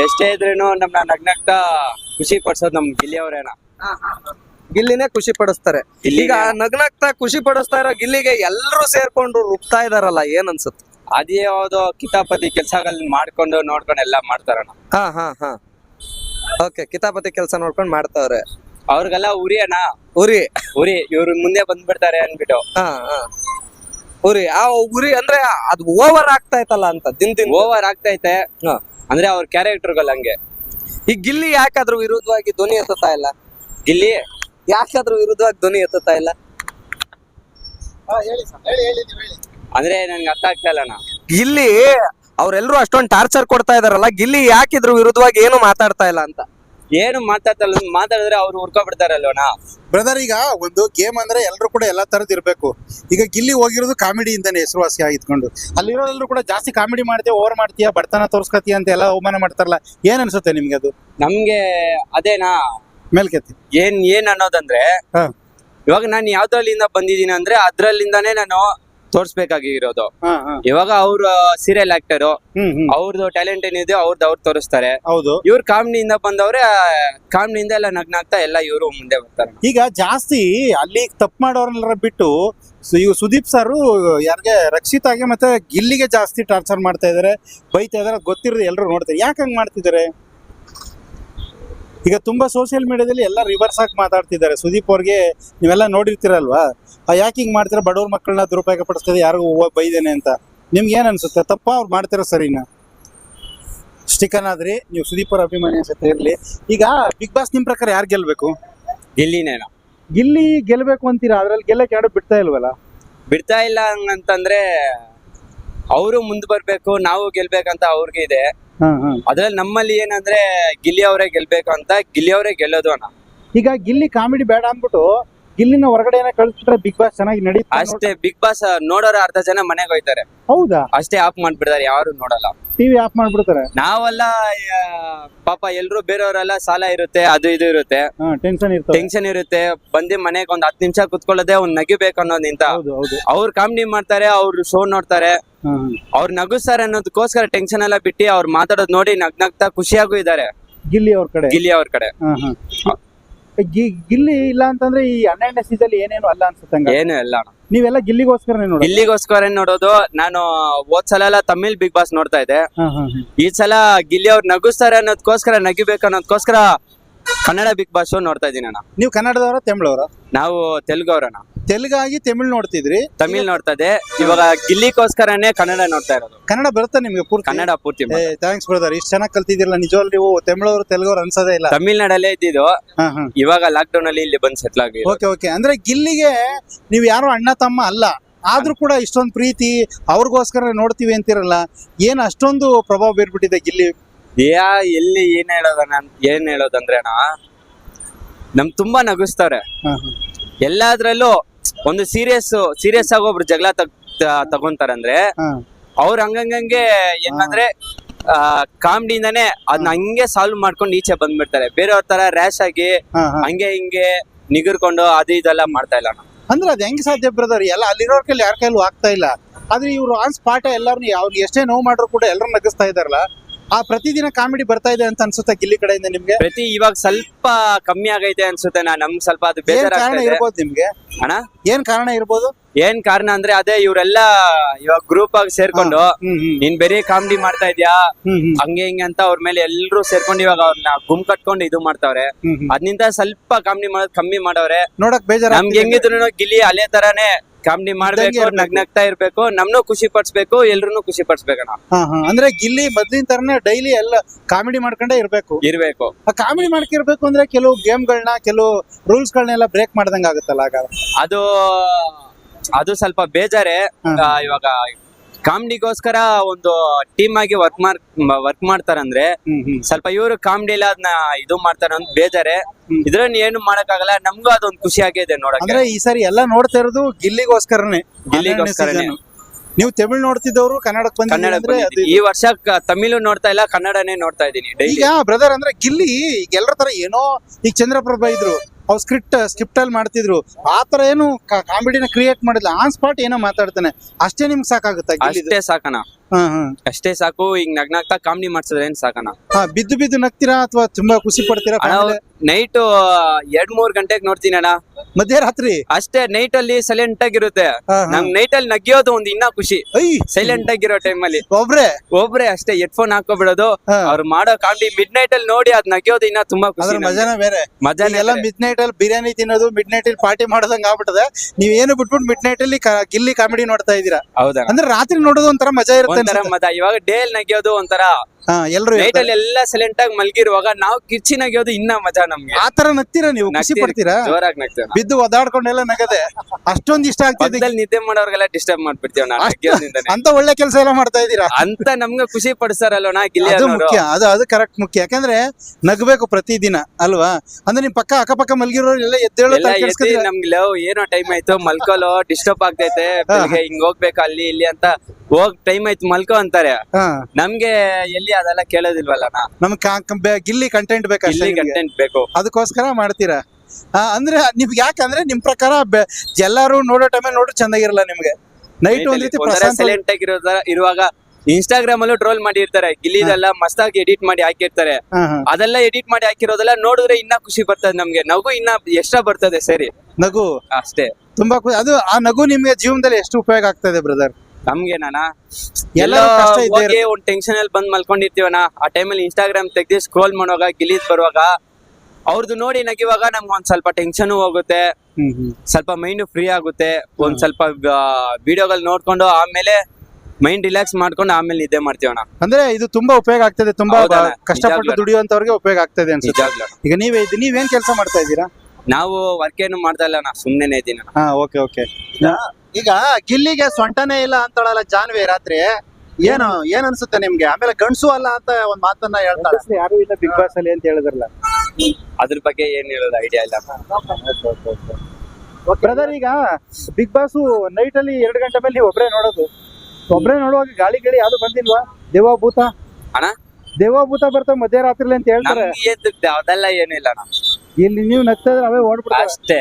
ಎಷ್ಟೇ ಇದ್ರೇನು ನಮ್ನ ನಗ್ನಗ್ತಾ ಖುಷಿ ಪಡ್ಸೋದು ನಮ್ ಗಿಲ್ಲಿ ಅವ್ರೇನ ಗಿಲ್ಲಿನೇ ಖುಷಿ ಪಡಿಸ್ತಾರೆ. ಈಗ ನಗ್ನಗ್ತಾ ಖುಷಿ ಪಡಿಸ್ತಾ ಇರೋ ಗಿಲ್ಲಿಗೆ ಎಲ್ಲರೂ ಸೇರ್ಕೊಂಡು ರುಬ್ತಾ ಇದಾರಲ್ಲ ಏನ್ ಅನ್ಸುತ್ತೆ? ಅದೇ ಯಾವ್ದೋ ಕಿತಾಪತಿ ಕೆಲ್ಸಗಳನ್ನ ಮಾಡ್ಕೊಂಡು ನೋಡ್ಕೊಂಡು ಎಲ್ಲ ಮಾಡ್ತಾರಣ್ಣ. ಹಾ ಹಾ ಹಾ. ಓಕೆ ಕಿತಾಪತಿ ಕೆಲಸ ನೋಡ್ಕೊಂಡು ಮಾಡ್ತಾವ್ರೆ. ಅವ್ರಿಗೆಲ್ಲ ಉರಿ ಅಣ್ಣ ಉರಿ. ಉರಿ ಇವ್ರ ಮುಂದೆ ಬಂದ್ಬಿಡ್ತಾರೆ ಅನ್ಬಿಟ್ಟು ಹಾ ಹಾ. ಉರಿ. ಆ ಉರಿ ಅಂದ್ರೆ ಅದು ಓವರ್ ಆಗ್ತಾ ಇತ್ತಲ್ಲ ಅಂತ ದಿನ ದಿನ. ಓವರ್ ಆಗ್ತೈತೆ ಹಾ. ಅಂದ್ರೆ ಅವ್ರ ಕ್ಯಾರೆಕ್ಟರ್ಗಳು ಹಂಗೆ. ಈ ಗಿಲ್ಲಿ ಯಾಕಾದ್ರೂ ವಿರುದ್ಧವಾಗಿ ಧ್ವನಿ ಎತ್ತುತ್ತಾ ಇಲ್ಲ? ಗಿಲ್ಲಿ ಯಾಕಾದ್ರೂ ವಿರುದ್ಧವಾಗಿ ಧ್ವನಿ ಎತ್ತುತ್ತಾ ಇಲ್ಲ? ಅಂದ್ರೆ ನನ್ಗೆ ಅರ್ಥ ಆಗ್ತಾ ಇಲ್ಲ ಅಣ್ಣ. ಗಿಲ್ಲಿ ಅವರೆಲ್ಲರೂ ಅಷ್ಟೊಂದು ಟಾರ್ಚರ್ ಕೊಡ್ತಾ ಇದಾರಲ್ಲ ಗಿಲ್ಲಿ ಯಾಕಿದ್ರು ವಿರುದ್ಧವಾಗಿ ಏನು ಮಾತಾಡ್ತಾ ಇಲ್ಲ ಅಂತ? ಏನು ಮಾತಾಡ್ತಲ್ಲ ಮಾತಾಡಿದ್ರೆ ಅವ್ರು ಹುರ್ಕೊಬಿಡ್ತಾರಲ್ವಣ್ಣ? ಬ್ರದರ್ ಈಗ ಒಂದು ಗೇಮ್ ಅಂದ್ರೆ ಎಲ್ಲರೂ ಕೂಡ ಎಲ್ಲಾ ತರದ್ ಇರ್ಬೇಕು. ಈಗ ಗಿಲ್ಲಿ ಹೋಗಿರೋದು ಕಾಮಿಡಿಯಿಂದಾನೆ ಹೆಸರುವಾಸಿ ಆಗಿದ್ಕೊಂಡು. ಅಲ್ಲಿರೋರೆಲ್ಲರೂ ಕೂಡ ಜಾಸ್ತಿ ಕಾಮಿಡಿ ಮಾಡ್ತೀಯ ಓವರ್ ಮಾಡ್ತೀಯ ಬಡತನ ತೋರ್ಸ್ಕತೀಯ ಅಂತ ಎಲ್ಲ ಅವಮಾನ ಮಾಡ್ತಾರಲ್ಲ ಏನ್ ಅನ್ಸುತ್ತೆ ನಿಮ್ಗೆ ಅದು? ನಮ್ಗೆ ಅದೇನಾ? ಮೇಲ್ಕೆತ್ತಿ. ಏನ್ ಏನ್ ಅನ್ನೋದಂದ್ರೆ ಹಾ. ಇವಾಗ ನಾನು ಯಾವ್ದ್ರಲ್ಲಿಂದ ಬಂದಿದ್ದೀನಿ ಅಂದ್ರೆ ಅದ್ರಲ್ಲಿಂದಾನೇ ನಾನು ತೋರ್ಸ್ಬೇಕಾಗಿರೋದು. ಇವಾಗ ಅವ್ರ ಸೀರಿಯಲ್ ಆಕ್ಟರ್ ಅವ್ರದ್ದು ಟ್ಯಾಲೆಂಟ್ ಏನಿದೆ ಅವ್ರದ್ದು ಅವ್ರು ತೋರಿಸ್ತಾರೆ. ಹೌದು. ಇವ್ರ ಕಾಮಿಡಿಯಿಂದ ಬಂದವ್ರೆ ಕಾಮಿಡಿಯಿಂದ ಎಲ್ಲ ನಗ್ನಾಗ್ತಾ ಎಲ್ಲ ಇವರು ಮುಂದೆ ಬರ್ತಾರೆ ಈಗ ಜಾಸ್ತಿ ಅಲ್ಲಿ ತಪ್ಪು ಮಾಡೋರೆಲ್ಲರ ಬಿಟ್ಟು ಇವ್ ಸುದೀಪ್ ಸರ್ ಯಾರಿಗೆ ರಕ್ಷಿತಾಗೆ ಮತ್ತೆ ಗಿಲ್ಲಿಗೆ ಜಾಸ್ತಿ ಟಾರ್ಚರ್ ಮಾಡ್ತಾ ಇದಾರೆ ಬೈತಾ ಇದಾರೆ ಗೊತ್ತಿರೋದು ಎಲ್ಲರೂ ನೋಡ್ತಾರೆ. ಯಾಕೆ ಹಂಗ್ ಮಾಡ್ತಿದ್ದಾರೆ? ಈಗ ತುಂಬಾ ಸೋಷಿಯಲ್ ಮೀಡಿಯಾದಲ್ಲಿ ಎಲ್ಲ ರಿವರ್ಸ್ ಆಗಿ ಮಾತಾಡ್ತಿದ್ದಾರೆ. ಸುದೀಪ್ ಅವ್ರಿಗೆ ನೀವೆಲ್ಲ ನೋಡಿರ್ತೀರಲ್ವಾ? ಯಾಕೆ ಹಿಂಗ್ ಮಾಡ್ತೀರಾ? ಬಡವ್ರ ಮಕ್ಕಳನ್ನ ದುರುಪಯೋಗ ಪಡಿಸ್ತದೆ ಯಾರಿಗೂ ಬೈದೇನೆ ಅಂತ. ನಿಮ್ಗೆ ಏನ್ ಅನ್ಸುತ್ತೆ? ತಪ್ಪ ಅವ್ರು ಮಾಡ್ತಿರೋ ಸರಿನಾ? ಸ್ಟಿಕನ್ ಆದ್ರಿ ನೀವು ಸುದೀಪ್ ಅವ್ರ ಅಭಿಮಾನಿ ಅನ್ಸುತ್ತೆ ಇರ್ಲಿ. ಈಗ ಬಿಗ್ ಬಾಸ್ ನಿಮ್ ಪ್ರಕಾರ ಯಾರು ಗೆಲ್ಬೇಕು? ಗಿಲ್ಲಿನೇನ ಗಿಲ್ಲಿ ಗೆಲ್ಬೇಕು ಅಂತೀರಾ? ಅದ್ರಲ್ಲಿ ಗೆಲ್ಲಕ್ಕೆ ಯಾರು ಬಿಡ್ತಾ ಇಲ್ವಲ್ಲ? ಬಿಡ್ತಾ ಇಲ್ಲ ಅಂತಂದ್ರೆ ಅವರು ಮುಂದೆ ಬರ್ಬೇಕು ನಾವು ಗೆಲ್ಬೇಕಂತ ಅವ್ರಿಗೆ ಇದೆ. ಅದ್ರಲ್ಲಿ ನಮ್ಮಲ್ಲಿ ಏನಂದ್ರೆ ಗಿಲ್ಲಿ ಅವರೇ ಗೆಲ್ಬೇಕು ಅಂತ ಗಿಲ್ಲಿ ಅವರೇ ಗೆಲ್ಲೋದು ಅಣ್ಣ. ಈಗ ಗಿಲ್ಲಿ ಕಾಮಿಡಿ ಬೇಡ ಅಂದ್ಬಿಟ್ಟು ಗಿಲ್ಲಿನ ಹೊರಗಡೆ ಏನೋ ಕಳಿಸ್ಬಿಟ್ರೆ ಬಿಗ್ ಬಾಸ್ ಚೆನ್ನಾಗಿ ನಡೀತಾ ಅಷ್ಟೇ ಬಿಗ್ ಬಾಸ್ ನೋಡೋರು ಅರ್ಧ ಜನ ಮನೆಗೆ ಹೋಯ್ತಾರೆ. ಹೌದಾ? ಅಷ್ಟೇ ಆಫ್ ಮಾಡ್ಬಿಡ್ತಾರೆ ಯಾರು ನೋಡಲ್ಲ. ಟಿವಿ ಆಫ್ ಮಾಡ್ಬಿಡ್ತಾರೆ? ನಾವೆಲ್ಲ ಆ, ಪಾಪ ಎಲ್ರು ಬೇರೆಯವರೆಲ್ಲ ಸಾಲ ಇರುತ್ತೆ ಅದು ಇದು ಇರುತ್ತೆ. ಟೆನ್ಷನ್ ಇರ್ತದೆ. ಟೆನ್ಷನ್ ಇರುತ್ತೆ. ಬಂದಿ ಮನೆಗೆ ಒಂದ್ ಹತ್ತು ನಿಮಿಷ ಕುತ್ಕೊಳ್ಳೋದೇ ಒಂದ್ ನಗಿಬೇಕು ಅನ್ನೋದಿಂತ ಹೌದು ಹೌದು. ಅವ್ರು ಕಾಮಿಡಿ ಮಾಡ್ತಾರೆ ಅವ್ರು ಶೋ ನೋಡ್ತಾರೆ. ಹಾ, ಹಾ. ಅವ್ರು ನಗಿಸ್ತಾರೆ ಅನ್ನೋದಕ್ಕೋಸ್ಕರ ಟೆನ್ಷನ್ ಎಲ್ಲ ಬಿಟ್ಟು ಅವ್ರು ಮಾತಾಡೋದ್ ನೋಡಿ ನಗ್ ನಗ್ತಾ ಖುಷಿಯಾಗೂ ಇದಾರೆ ಗಿಲ್ಲಿ ಅವ್ರ ಕಡೆ? ಗಿಲ್ಲಿ ಅವ್ರ ಕಡೆ. ಹಾ, ಹಾ. ಗಿ- ಗಿಲ್ಲಿ ಇಲ್ಲ ಅಂತಂದ್ರೆ ಈ ಹನ್ನೆರಡನೇ ಸೀಸನ್ ಏನೇನು ಅಲ್ಲ ಅನ್ಸುತ್ತೆ ಏನೂ ಇಲ್ಲ ಅಣ್ಣ. ನೀವೆಲ್ಲ ಗಿಲ್ಲಿಗೋಸ್ಕರನೇ ನೋಡಿ ಗಿಲ್ಲಿಗೋಸ್ಕರ ಏನ್ ನೋಡೋದು? ನಾನು ಹೋದ್ ಸಲ ಎಲ್ಲ ತಮಿಳ್ ಬಿಗ್ ಬಾಸ್ ನೋಡ್ತಾ ಇದ್ದೆ. ಈ ಸಲ ಗಿಲ್ಲಿ ಅವ್ರು ನಗುಸ್ತಾರೆ ಅನ್ನೋದಕ್ಕೋಸ್ಕರ ನಗಿಬೇಕು ಅನ್ನೋದಕ್ಕೋಸ್ಕರ ಕನ್ನಡ ಬಿಗ್ ಬಾಸ್ ಶೋ ನೋಡ್ತಾ ಇದೀನಿ ಅಣ್ಣ. ನೀವು ಕನ್ನಡದವರ ತಮಿಳವರ? ನಾವು ತೆಲುಗು ಅವ್ರಣ್ಣ ತೆಲುಗಾಗಿ ತಮಿಳ್ ನೋಡ್ತಿದ್ರಿ? ತಮಿಳ್ ನೋಡ್ತಾ ಇದ್ದೆ ಇವಾಗ ಗಿಲ್ಲಿಗೋಸ್ಕರನೇ ಕನ್ನಡ ನೋಡ್ತಾ ಇರೋದು. ಕನ್ನಡ ಬರುತ್ತಾ ನಿಮ್ಗೆ ಪೂರ್ತಿ? ಕನ್ನಡ ಪೂರ್ತಿ ಥ್ಯಾಂಕ್ಸ್ ಬ್ರದರ್ ಇಷ್ಟು ಚೆನ್ನಾಗಿ ಕಲ್ತಿದಿರಲ್ಲ ನಿಜವಾಗ್ಲೂ ನೀವು ತಮಿಳವರು ತೆಲುಗವ್ರು ಅನ್ಸೋದೇ ಇಲ್ಲ. ತಮಿಳ್ನಾಡಲ್ಲೇ ಇದ್ದಿದ್ದು. ಇವಾಗ ಲಾಕ್ ಡೌನ್ ಅಲ್ಲಿ ಇಲ್ಲಿ ಬಂದ್ ಸೆಟ್ಲ್ ಆಗಿ ಓಕೆ ಓಕೆ. ಅಂದ್ರೆ ಗಿಲ್ಲಿಗೆ ನೀವು ಯಾರು ಅಣ್ಣ ತಮ್ಮ ಅಲ್ಲ. ಆದ್ರೂ ಕೂಡ ಇಷ್ಟೊಂದು ಪ್ರೀತಿ ಅವ್ರಿಗೋಸ್ಕರ ನೋಡ್ತೀವಿ ಅಂತಿರಲ್ಲ ಏನ್ ಅಷ್ಟೊಂದು ಪ್ರಭಾವ ಬೀರ್ಬಿಟ್ಟಿದೆ ಗಿಲ್ಲಿ? ಯಾ ಎಲ್ಲಿ ಏನ್ ಹೇಳೋದಣ್ಣ ಏನ್ ಹೇಳೋದಂದ್ರೆ ಅಣ್ಣ ನಮ್ ತುಂಬಾ ನಗಿಸ್ತಾರೆ. ಎಲ್ಲಾದ್ರಲ್ಲೂ ಒಂದು ಸೀರಿಯಸ್ ಸೀರಿಯಸ್ ಆಗಿ ಒಬ್ರು ಜಗಳ ತಗೊಂತಾರಂದ್ರೆ. ಅವ್ರ ಹಂಗಂಗೆ ಹೆಂಗಂದ್ರೆ ಕಾಮಿಡಿಯಿಂದಾನೇ ಅದನ್ನ ಹಂಗೆ ಸಾಲ್ವ್ ಮಾಡ್ಕೊಂಡು ಈಚೆ ಬಂದ್ಬಿಡ್ತಾರೆ ಬೇರೆಯವ್ರ ತರ ರ್ಯಾಶ್ ಆಗಿ. ಹಂಗೆ ಹಿಂಗೆ ನಿಗರ್ಕೊಂಡು ಅದು ಇದೆಲ್ಲ ಮಾಡ್ತಾ ಇಲ್ಲ. ಅಂದ್ರೆ ಅದ್ ಹೆಂಗ್ ಸಾಧ್ಯ ಬ್ರದರ್ ಎಲ್ಲ ಅಲ್ಲಿರೋರ್ ಕೈಲಿ ಯಾರ ಕೈಲೂ ಆಗ್ತಾ ಇಲ್ಲ ಆದ್ರೆ ಇವ್ರು ಆನ್ ಸ್ಪಾಟ್ ಎಲ್ಲಾರು ಅವ್ರಿಗೆ ಎಷ್ಟೇ ನೋವು ಮಾಡ್ರು ಕೂಡ ಎಲ್ಲರೂ ನಗಿಸ್ತಾ ಇದಾರಲ್ಲ ಆ ಪ್ರತಿದಿನ ಕಾಮಿಡಿ ಬರ್ತಾ ಇದೆ ಅಂತ ಅನ್ಸುತ್ತೆ ಗಿಲ್ಲಿ ಕಡೆಯಿಂದ ನಿಮ್ಗೆ? ಪ್ರತಿ ಇವಾಗ ಸ್ವಲ್ಪ ಕಮ್ಮಿ ಆಗೈತೆ ಅನ್ಸುತ್ತೆ ನಾ ನಮ್ಗ್ ಸ್ವಲ್ಪ ಅದು ಏನ್ ಬೇಜಾರ್ ಕಾರಣ ಇದೆ. ಇರ್ಬೋದು ನಿಮ್ಗೆ? ಅಣ್ಣ? ಏನ್ ಕಾರಣ ಇರ್ಬೋದು? ಏನ್ ಕಾರಣ ಅಂದ್ರೆ ಅದೇ ಇವರೆಲ್ಲ ಇವಾಗ ಗ್ರೂಪ್ ಆಗಿ ಸೇರ್ಕೊಂಡು ಹ್ಮ್ ಹ್ಮ್. ನೀನ್ ಬೇರೆ ಕಾಮಿಡಿ ಮಾಡ್ತಾ ಇದ್ಯಾ? ಹ್ಮ್ ಹ್ಮ್. ಹಂಗೆ ಹಿಂಗೆ ಅಂತ ಅವ್ರ ಮೇಲೆ ಎಲ್ಲರೂ ಸೇರ್ಕೊಂಡು ಇವಾಗ ಅವ್ರನ್ನ ಗುಮ್ ಕಟ್ಕೊಂಡು ಇದು ಮಾಡ್ತಾವ್ರೆ. ಹ್ಮ್ ಹ್ಮ್. ಅದ್ನಿಂದ ಸ್ವಲ್ಪ ಕಾಮಿಡಿ ಮಾಡೋದ್ ಕಮ್ಮಿ ಮಾಡವ್ರೆ. ನೋಡಕ್ ಬೇಜಾರ ನಮ್ಗೆ ಹೆಂಗಿದ್ರು ಗಿಲಿ ಅಲೆ ತರಾನೇ ಕಾಮಿಡಿ ಮಾಡ್ಬೇಕು. ನಗ್ನಗ್ತಾ ಇರ್ಬೇಕು ನಮ್ನು ಖುಷಿ ಪಡಿಸ್ಬೇಕು ಎಲ್ರು ಖುಷಿ ಪಡಿಸ್ಬೇಕಣ್ಣ. ಹಾ ಹಾ. ಅಂದ್ರೆ ಗಿಲ್ಲಿ ಮೊದ್ಲಿನ ತರನೇ ಡೈಲಿ ಎಲ್ಲ ಕಾಮಿಡಿ ಮಾಡ್ಕೊಂಡೇ ಇರ್ಬೇಕು. ಇರ್ಬೇಕು. ಕಾಮಿಡಿ ಮಾಡ್ಕಿರ್ಬೇಕು ಅಂದ್ರೆ ಕೆಲವು ಗೇಮ್ಗಳನ್ನ ಕೆಲವು ರೂಲ್ಸ್ ಗಳನ್ನೆಲ್ಲ ಬ್ರೇಕ್ ಮಾಡ್ದಂಗ ಆಗುತ್ತಲ್ಲ ಆಗ. ಅದು ಅದು ಸ್ವಲ್ಪ ಬೇಜಾರೆ. ಇವಾಗ ಕಾಮಿಡಿಗೋಸ್ಕರ ಒಂದು ಟೀಮ್ ಆಗಿ ವರ್ಕ್ ಮಾಡ್ ವರ್ಕ್ ಮಾಡ್ತಾರಂದ್ರೆ ಸ್ವಲ್ಪ ಇವರು ಕಾಮಿಡಿ ಎಲ್ಲ ಅದನ್ನ ಇದು ಮಾಡ್ತಾರೆ ಅಂತ ಬೇಜಾರೆ. ಇದ್ರಲ್ಲಿ ಏನು ಮಾಡಕ್ಕಾಗಲ್ಲ ನಮ್ಗೂ ಅದೊಂದು ಖುಷಿ ಆಗಿದೆ ನೋಡಕ್ಕೆ. ಅಂದ್ರೆ ಈ ಸರಿ ಎಲ್ಲ ನೋಡ್ತಾ ಇರೋದು ಗಿಲ್ಲಿಗೋಸ್ಕರನೇ ಗಿಲ್ಲಿಗೋಸ್ಕರನೇ. ನೀವು ತಮಿಳ್ ನೋಡ್ತಿದ್ದವರು ಕನ್ನಡಕ್ಕೆ ಕನ್ನಡ ಈ ವರ್ಷ ಕ- ತಮಿಳು ನೋಡ್ತಾ ಇಲ್ಲ ಕನ್ನಡನೇ ನೋಡ್ತಾ ಇದೀನಿ ಡೈಲಿ ಈಗ ಬ್ರದರ್ ಅಂದ್ರೆ ಗಿಲ್ಲಿ ಈಗ ಎಲ್ಲರ ತರ ಏನೋ ಈಗ ಚಂದ್ರಪ್ರಭ ಇದ್ರು. ಅವ್ರು ಸ್ಕ್ರಿಪ್ಟ್ ಸ್ಕ್ರಿಪ್ಟ್ ಅಲ್ಲಿ ಮಾಡ್ತಿದ್ರು. ಆ ತರ ಏನು ಕಾಮಿಡಿನ ಕ್ರಿಯೇಟ್ ಮಾಡಿಲ್ಲ ಆನ್ ಸ್ಪಾಟ್ ಏನೋ ಮಾತಾಡ್ತಾನೆ. ಅಷ್ಟೇ ನಿಮ್ಗೆ ಸಾಕಾಗುತ್ತೆ ಸಾಕಣ. ಹಾ ಹಾ. ಅಷ್ಟೇ ಸಾಕು ಈಗ ನಗ್ನಾಗ್ತಾ ಕಾಮಿಡಿ ಮಾಡ್ಸಿದ್ರೆ ಏನ್ ಸಾಕಣ ಹಾ ಬಿದ್ದು ಬಿದ್ದು ನಗ್ತೀರಾ ಅಥವಾ ತುಂಬಾ ಖುಷಿ ಪಡ್ತೀರಾ family? ನೈಟ್ ಎರಡ್ ಮೂರ್ ಗಂಟೆಗೆ ನೋಡ್ತೀನಿ ಅಣ್ಣ. ಮಧ್ಯರಾತ್ರಿ ಅಷ್ಟೇ ನೈಟ್ ಅಲ್ಲಿ ಸೈಲೆಂಟ್ ಆಗಿರುತ್ತೆ ಹಾ, ಹಾ. ನಮ್ ನೈಟ್ ಅಲ್ಲಿ ನಗಿಯೋದು ಒಂದ್ ಇನ್ನ ಖುಷಿ. ಐ ಸೈಲೆಂಟ್ ಆಗಿರೋ ಟೈಮ್ ಅಲ್ಲಿ. ಒಬ್ರೆ? ಒಬ್ರೆ ಅಷ್ಟೇ ಹೆಡ್ಫೋನ್ ಹಾಕೋಬಿಡೋದು. ಹಾ. ಅವ್ರು ಮಾಡೋ ಕಾಮಿಡಿ ಮಿಡ್ ನೈಟ್ ಅಲ್ಲಿ ನೋಡಿ ಅದ್ ನಗಿಯೋದು ಇನ್ನ ತುಂಬಾ ಅದ್ರ ಖುಷಿ ಮಜಾನೇ ಬೇರೆ. ಮಜಾನೇ ಎಲ್ಲ ಬೇರೆ. ಮಿಡ್ ನೈಟ್ ಅಲ್ಲಿ ಬಿರಿಯಾನಿ ತಿನ್ನೋದು ಮಿಡ್ ನೈಟ್ ಅಲ್ಲಿ ಪಾರ್ಟಿ ಮಾಡೋದಂಗ ಆಗ್ಬಿಟ್ಟದೆ. ನೀವ್ ಏನು ಬಿಟ್ಬಿಟ್ಟು ಮಿಡ್ ನೈಟ್ ಅಲ್ಲಿ ಕ- ಗಿಲ್ಲಿ ಕಾಮಿಡಿ ನೋಡ್ತಾ ಇದೀರಾ ಹೌದಾ ಅಂದ್ರೆ ರಾತ್ರಿ ನೋಡೋದು ಒಂಥರ ಮಜಾ ಇರುತ್ತೆ. ಮಜಾ. ಇವಾಗ ಡೇಲ್ ನಗಿಯೋದು ಒಂಥರ ಹಾ ಎಲ್ರು ನೈಟ್ ಇರ್ತಾರೆ. ಅಲ್ಲಿ ಎಲ್ಲ ಸೈಲೆಂಟ್ ಆಗಿ ಮಲ್ಗಿರುವಾಗ ನಾವು ಕಿರ್ಚಿ ನಗಿಯೋದು ಇನ್ನ ಮಜಾ ನಮ್ಗೆ. ಆತರ ತರ ನಗ್ತೀರಾ ನೀವು? ಖುಷಿ ಪಡ್ತೀರಾ? ಜೋರಾಗಿ ನಗ್ತೇವೆ ಬಿದ್ದು ಒದಾಡ್ಕೊಂಡೆಲ್ಲ ನಗದೆ. ಅಷ್ಟೊಂದ್ ಇಷ್ಟ ಆಗ್ತಿದೆ. ಪಕ್ಕದಲ್ಲಿ ನಿದ್ದೆ ಮಾಡೋರ್ಗೆಲ್ಲ ಡಿಸ್ಟರ್ಬ್ ಮಾಡ್ಬಿಡ್ತೀವಿ ನಾವು ಅಂತ ಒಳ್ಳೆ ಕೆಲಸ ಎಲ್ಲ ಮಾಡ್ತಾ ಇದೀರಾ ಅಂತ ನಮ್ಗೆ ಖುಷಿ ಪಡಿಸ್ತಾರಲ್ವಣ ಗಿಲ್ಲಿ ಅದು. ಮುಖ್ಯ ಅದು ಅದು ಕರೆಕ್ಟ್ ಮುಖ್ಯ. ಯಾಕಂದ್ರೆ ನಗಬೇಕು ಪ್ರತಿದಿನ ಅಲ್ವಾ? ಅಂದ್ರೆ ನಿಮ್ ಪಕ್ಕ ಅಕ್ಕಪಕ್ಕ ಮಲ್ಗಿರೋರು ಎಲ್ಲ ಎದ್ದೇಳು ಎಲ್ಲ ಎದ್ದಿ ನಮ್ಗೆ ಲವ್ ಏನೋ ಟೈಮ್ ಆಯ್ತು ಮಲ್ಕೋಲೋ ಡಿಸ್ಟರ್ಬ್ ಆಗ್ತೈತೆ ಬೆಳಿಗ್ಗೆ ಹಿಂಗ್ ಹೋಗ್ಬೇಕು ಅಲ್ಲಿ ಇಲ್ಲಿ ಅಂತ. ಹೋಗ್ ಟೈಮ್ ಆಯ್ತು ಮಲ್ಕೋ ಅಂತಾರೆ. ಹಾ. ನಮ್ಗೆ ಎಲ್ಲಿ ಅದೆಲ್ಲ ಕೇಳೋದಿಲ್ವಲ್ಲ ನಾ ಇಲ್ಲಿ ಗಿಲ್ಲಿ ಕಂಟೆಂಟ್ ಬೇಕು ಇಲ್ಲಿ ಕಂಟೆಂಟ್ ಬೇಕು. ಅದಕ್ಕೋಸ್ಕರ ಮಾಡ್ತೀರಾ? ಆ, ಅಂದ್ರೆ ನಿಮ್ಗೆ ಯಾಕಂದ್ರೆ ನಿಮ್ ಪ್ರಕಾರ ಬೆ- ಎಲ್ಲಾರು ನೋಡೋ ಟೈಮಲ್ಲಿ ನೋಡ್ರೆ ಚೆನ್ನಾಗಿರಲ್ಲ ನಿಮ್ಗೆ? ನೈಟ್ ಒಂದ್ ರೀತಿ ಪ್ರಶಾಂತ ಸೈಲೆಂಟ್ ಆಗಿರೋ ಇರುವಾಗ ಇನ್ಸ್ಟಾಗ್ರಾಮ್ ಅಲ್ಲೂ ಟ್ರೋಲ್ ಮಾಡಿರ್ತಾರೆ. ಗಿಲ್ಲಿದೆಲ್ಲ ಮಸ್ತಾಗಿ ಎಡಿಟ್ ಮಾಡಿ ಹಾಕಿರ್ತಾರೆ. ಹಾ, ಹಾ. ಅದೆಲ್ಲ ಎಡಿಟ್ ಮಾಡಿ ಹಾಕಿರೋದೆಲ್ಲ ನೋಡಿದ್ರೆ ಇನ್ನ ಖುಷಿ ಬರ್ತದೆ ನಮ್ಗೆ. ನಗು ಇನ್ನ ಎಷ್ಟ ಬರ್ತದೆ ಸರಿ. ನಗು? ಅಷ್ಟೇ. ತುಂಬಾ ಖುಷಿ. ಅದು ಆ ನಗು ನಿಮ್ಗೆ ಜೀವನದಲ್ಲಿ ಎಷ್ಟು ಉಪಯೋಗ ಆಗ್ತದೆ ಬ್ರದರ್ ನಮ್ಗೆ ಹೋಗಿ ಒಂದ್ ಟೆನ್ಷನ್ ಅಲ್ಲಿ ಬಂದ್ ಮಲ್ಕೊಂಡಿರ್ತೀವಣ ಆ ಟೈಮಲ್ಲಿ ಇನ್ಸ್ಟಾಗ್ರಾಮ್ ತೆಗ್ದಿ ಸ್ಕ್ರೋಲ್ ಮಾಡುವಾಗ ಗಿಲೀಸ್ ಬರುವಾಗ ಅವ್ರದ್ದು ನೋಡಿ ನಗಿವಾಗ ನಮ್ಗೆ ಒಂದ್ ಸ್ವಲ್ಪ ಟೆನ್ಷನ್ ಹೋಗುತ್ತೆ. ಸ್ವಲ್ಪ ಮೈಂಡ್ ಫ್ರೀ ಆಗುತ್ತೆ. ಒಂದ್ ಸ್ವಲ್ಪ ವಿಡಿಯೋಗಳು ನೋಡ್ಕೊಂಡು ಆಮೇಲೆ ಮೈಂಡ್ ರಿಲ್ಯಾಕ್ಸ್ ಮಾಡ್ಕೊಂಡು ಆಮೇಲೆ ನಿದ್ದೆ ಮಾಡ್ತೀವಣ್ಣ. ಅಂದ್ರೆ ಇದು ತುಂಬಾ ಉಪಯೋಗ ಆಗ್ತದೆ. ತುಂಬಾ ಕಷ್ಟಪಟ್ಟು. ದುಡಿಯುವಂತವ್ರಿಗೆ ಉಪಯೋಗ ಆಗ್ತದೆ ಅನ್ಸುತ್ತೆ. ಈಗ ನೀವೇ ನೀವೇನ್ ಕೆಲಸ ಮಾಡ್ತಾ ಇದ್ದೀರಾ? ನಾವು ವರ್ಕ್ ಏನು ಮಾಡ್ತಾ ಇಲ್ಲ ನಾ ಸುಮ್ನೆ ಇದ್ದೀನಿ ಓಕೆ ಓಕೆ ಈಗ ಗಿಲ್ಲಿಗೆ ಸೊಂಟನೇ ಇಲ್ಲ ಅಂತಾಳಲ್ಲ ಜಾನ್ವಿ ರಾತ್ರಿ. ಏನು ಏನ್ ಅನ್ಸುತ್ತೆ ನಿಮ್ಗೆ? ಆಮೇಲೆ ಗಂಡ್ಸು ಅಲ್ಲ ಅಂತ ಒಂದ್ ಮಾತನ್ನ ಹೇಳ್ತಾಳೆ. ಯಾರು ಇಲ್ಲ ಬಿಗ್ ಬಾಸ್ ಅಲ್ಲಿ ಅಂತ ಹೇಳಿದ್ರಲ್ಲ. ಅದ್ರ ಬಗ್ಗೆ ಏನ್ ಹೇಳೋದು ಐಡಿಯಾ ಇಲ್ಲ. ಬ್ರದರ್ ಈಗ ಬಿಗ್ ಬಾಸ್ ನೈಟ್ ಅಲ್ಲಿ ಎರಡು ಗಂಟೆ ಮೇಲೆ ನೀವು ಒಬ್ರೇ ನೋಡೋದು. ಒಬ್ರೇ ನೋಡುವಾಗ ಗಾಳಿ ಗಿಳಿ ಯಾವ್ದು ಬಂದಿಲ್ವಾ? ದೇವಭೂತ? ಅಣ್ಣ? ದೇವಭೂತ ಬರ್ತಾವ ಮಧ್ಯರಾತ್ರಿ ಅಂತ ಹೇಳ್ತಾರೆ. ಅದೆಲ್ಲ ಏನಿಲ್ಲ ಇಲ್ಲ ಅಣ್ಣ. ಇಲ್ಲಿ ನೀವು ನಗ್ತಾ ಇದ್ರೆ ಅವೇ ಓಡ್ಬಿಡ್ತಾವೆ ಅಷ್ಟೇ.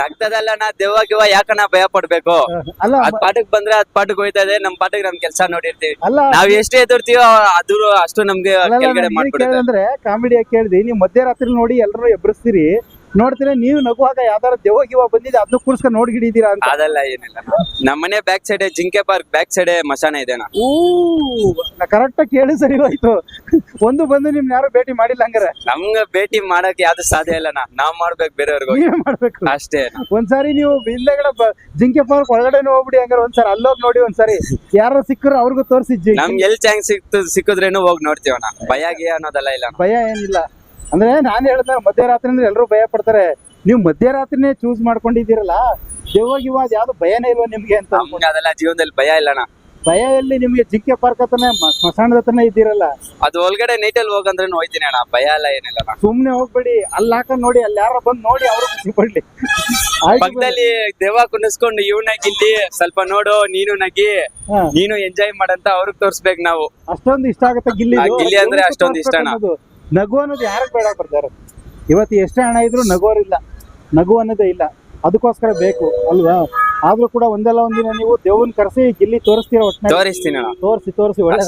ನಗ್ತದಲ್ಲ ನಾ ದೆವ್ವ ಗಿವ್ವ ಯಾಕನ ಭಯ ಪಡ್ಬೇಕು? ಅಲ್ಲ ಅದ್ ಪಾಠಕ್ ಬಂದ್ರೆ ಅದ್ ಪಾಠಕ್ ಇದೆ ನಮ್ ಪಾಠಕ್ ನಮ್ ಕೆಲ್ಸ ನೋಡಿರ್ತೀವಿ. ಅಲ್ಲ ನಾವ್ ಎಷ್ಟು ಎದುರ್ತೀವೋ ಅದು ಅಷ್ಟು ನಮ್ಗೆ ಕೆಳಗಡೆ ಮಾಡ್ಬಿಡುತ್ತೆ. ಅಂದ್ರೆ ಕಾಮಿಡಿಯಾಗಿ ಕೇಳಿದಿ ನೀವು ಮಧ್ಯರಾತ್ರಿ ನೋಡಿ ಎಲ್ಲರೂ ಎಬ್ಬಿಸ್ತೀರಿ ನೋಡ್ತೀರಾ ನೀವು ನಗುವಾಗ ಯಾವ್ದಾರ ದೆವ್ವ ಗಿವ ಬಂದಿದೆ ಅದನ್ನ ಕೂರ್ಸ್ಕೊಂಡು ನೋಡ್ಗಿಡಿದೀರಾ ಅಂತ? ಅದೆಲ್ಲ ಏನಿಲ್ಲ. ನಮ್ಮ ಮನೆ ಬ್ಯಾಕ್ ಸೈಡ್ ಜಿಂಕೆ ಪಾರ್ಕ್ ಬ್ಯಾಕ್ ಸೈಡ್ ಮಶಾನ ಇದೆ ಊ ಕರೆಕ್ಟ್ ಕೇಳಿ ಸರಿ ಹೋಯ್ತು. ಒಂದು ಬಂದು ನಿಮ್ನ ಯಾರು ಭೇಟಿ ಮಾಡಿಲ್ಲ ಹಂಗಾರೆ? ನಮ್ಗ ಭೇಟಿ ಮಾಡಕ್ ಯಾವ್ದು ಸಾಧ್ಯ ಇಲ್ಲ ನಾ ನಾವ್ ಮಾಡ್ಬೇಕು ಬೇರೆಯವ್ರಿಗೆ. ನೀವೇ ಮಾಡ್ಬೇಕು. ಅಷ್ಟೇ. ಒಂದ್ಸಾರಿ ನೀವು ಹಿಂದೆಗಡೆ ಬ- ಜಿಂಕೆ ಪಾರ್ಕ್ ಒಳಗಡೆನೂ ಹೋಗ್ಬಿಡಿ ಹಂಗಾರೆ ಒಂದ್ಸಾರಿ ಅಲ್ಲೋಗಿ ನೋಡಿ ಒಂದ್ಸಾರಿ. ಯಾರು ಸಿಕ್ಕರು ಅವ್ರಿಗೂ ತೋರಿಸಿ ನಮ್ಗೆ ಎಲ್ ಚಾನ್ಸ್ ಸಿಕ್ತು ಸಿಕ್ಕಿದ್ರೇನು ಹೋಗಿ ನೋಡ್ತೀವಣ್ಣ. ಭಯ ಗಿಯ ಅನ್ನೋದೆಲ್ಲ ಇಲ್ಲ ಭಯ ಏನಿಲ್ಲ. ಅಂದ್ರೆ ನಾನು ಹೇಳ್ದ ಮಧ್ಯರಾತ್ರಿ ಅಂದ್ರೆ ಎಲ್ಲರೂ ಭಯ ಪಡ್ತಾರೆ. ನೀವು ಮಧ್ಯರಾತ್ರಿನೇ ಚೂಸ್ ಮಾಡ್ಕೊಂಡಿದ್ದೀರಲ್ಲ ಅದ್ ಯಾವ್ದು ಭಯನೇ ಇಲ್ವಾ ನಿಮ್ಗೆ ಅಂತ ಅದೆಲ್ಲ ಜೀವನದಲ್ಲಿ ಭಯ ಇಲ್ಲಣ್ಣ ಭಯ ಎಲ್ಲಿ ನಿಮ್ಗೆ ಜಿಂಕೆ ಪಾರ್ಕ್ ಹತ್ರನೇ ಸ್ಮಶಾನದ ಹತ್ರನೇ ಇದ್ದೀರಲ್ಲ. ಅದು ಒಳಗಡೆ ನೈಟ್ ಅಲ್ಲಿ ಹೋಗಂದ್ರೆ ಹೋಯ್ತೀನಿ ಅಣ್ಣ ಭಯ ಎಲ್ಲ ಏನಿಲ್ಲ ಅಣ್ಣ. ಸುಮ್ನೆ ಹೋಗ್ಬೇಡಿ ಅಲ್ಲಿ ಹಾಕೊಂಡ್ ನೋಡಿ ಅಲ್ಲಿ ಯಾರೋ ಬಂದ್ ನೋಡಿ ಅವರು ಖುಷಿ ಪಡ್ಲಿ. ಪಕ್ಕದಲ್ಲಿ ದೆವ್ವ ಕುಣಿಸ್ಕೊಂಡು ಇವ್ ನಗಿಲ್ಲಿ ಸ್ವಲ್ಪ ನೋಡು ನೀನು ನಗಿ ನೀನು ಎಂಜಾಯ್ ಮಾಡಂತ ಅವ್ರಿಗೆ ತೋರ್ಸ್ಬೇಕು ನಾವು. ಅಷ್ಟೊಂದು ಇಷ್ಟ ಆಗುತ್ತೆ ಗಿಲ್ಲಿ ಗಿಲ್ಲಿ ಅಂದ್ರೆ ಅಷ್ಟೊಂದು ಇಷ್ಟ ಅನ್ನೋದು ನಗು ಅನ್ನೋದು ಯಾರಿಗೆ ಬೇಡ ಬರ್ತಾರೆ. ಇವತ್ತು ಎಷ್ಟೇ ಹಣ ಇದ್ರೂ ನಗೋರಿಲ್ಲ ನಗು ಅನ್ನೋದೇ ಇಲ್ಲ. ಅದಕ್ಕೋಸ್ಕರ ಬೇಕು ಅಲ್ವಾ? ಆದ್ರೂ ಕೂಡ ಒಂದಲ್ಲ ಒಂದಿನ ನೀವು ದೇವನ್ ಕರೆಸಿ ಇಲ್ಲಿ ತೋರಿಸ್ತೀರ ಒಟ್ಟಿನ ತೋರಿಸ್ತೀನಿ ಅಣ್ಣ ತೋರಿಸಿ ತೋರಿಸಿ ಒಳ್ಳೆ.